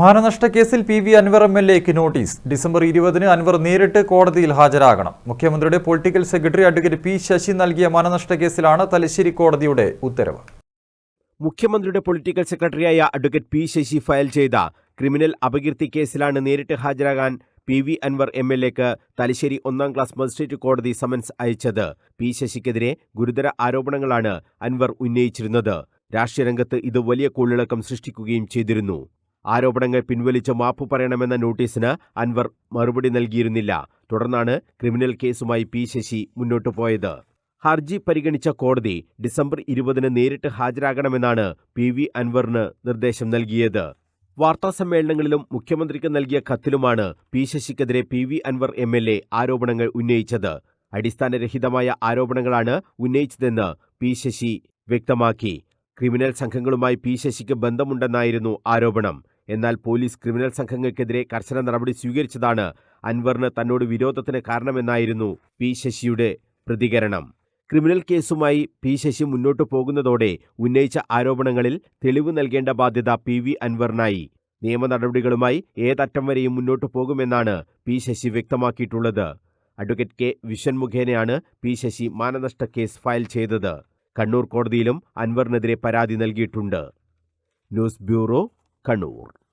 മാനനഷ്ട കേസിൽ P V Anvar M L എക്ക് notice. December ഇരുപതിന് അൻവർ നേരിട്ട് കോടതിയിൽ ഹാജരാകണം. മുഖ്യമന്ത്രിയുടെ political secretary advocate P Sasi നൽകിയ മാനനഷ്ട കേസിലാണ് തലശ്ശേരി കോടതിയുടെ ഉത്തരവ്. മുഖ്യമന്ത്രിയുടെ പൊളിറ്റിക്കൽ സെക്രട്ടറിയായ അഡ്വക്കേറ്റ് പി ശശി ഫയൽ ചെയ്ത ക്രിമിനൽ അപകീർത്തി കേസിലാണ് നേരിട്ട് ഹാജരാകാൻ P V Anvar M L എക്ക് തലശ്ശേരി ഒന്നാം ക്ലാസ് മജിസ്ട്രേറ്റ് കോടതി സമൻസ് അയച്ചത്. പി ശശിക്കെതിരെ ഗുരുതര ആരോപണങ്ങളാണ് അൻവർ ഉന്നയിച്ചിരുന്നത്. രാഷ്ട്രീയ രംഗത്ത് ഇത് വലിയ കൂളിളക്കം സൃഷ്ടിക്കുകയും ചെയ്തിരുന്നു. ആരോപണങ്ങൾ പിൻവലിച്ച് മാപ്പ് പറയണമെന്ന നോട്ടീസിന് അൻവർ മറുപടി നൽകിയിരുന്നില്ല. തുടർന്നാണ് ക്രിമിനൽ കേസുമായി പി ശശി മുന്നോട്ടു പോയത്. ഹർജി പരിഗണിച്ച കോടതി ഡിസംബർ ഇരുപതിന് നേരിട്ട് ഹാജരാകണമെന്നാണ് പി വി അൻവറിന് നിർദ്ദേശം നൽകിയത്. വാർത്താസമ്മേളനങ്ങളിലും മുഖ്യമന്ത്രിക്ക് നൽകിയ കത്തിലുമാണ് P ശശിക്കെതിരെ P V Anvar M L A ആരോപണങ്ങൾ ഉന്നയിച്ചത്. അടിസ്ഥാനരഹിതമായ ആരോപണങ്ങളാണ് ഉന്നയിച്ചതെന്ന് പി ശശി വ്യക്തമാക്കി. ക്രിമിനൽ സംഘങ്ങളുമായി പി ശശിക്ക് ബന്ധമുണ്ടെന്നായിരുന്നു ആരോപണം. എന്നാൽ പോലീസ് ക്രിമിനൽ സംഘങ്ങൾക്കെതിരെ കർശന നടപടി സ്വീകരിച്ചതാണ് അൻവറിന് തന്നോട് വിരോധത്തിന് കാരണമെന്നായിരുന്നു പി ശശിയുടെ പ്രതികരണം. ക്രിമിനൽ കേസുമായി പി ശശി മുന്നോട്ടു പോകുന്നതോടെ ഉന്നയിച്ച ആരോപണങ്ങളിൽ തെളിവ് നൽകേണ്ട ബാധ്യത പി വി അൻവറിനായി. നിയമ നടപടികളുമായി ഏതറ്റം വരെയും മുന്നോട്ടു പോകുമെന്നാണ് പി ശശി വ്യക്തമാക്കിയിട്ടുള്ളത്. അഡ്വക്കേറ്റ് കെ വിഷൻ മുഖേനയാണ് പി ശശി മാനനഷ്ട കേസ് ഫയൽ ചെയ്തത്. കണ്ണൂർ കോടതിയിലും അൻവറിനെതിരെ പരാതി നൽകിയിട്ടുണ്ട്. News bureau Kannur.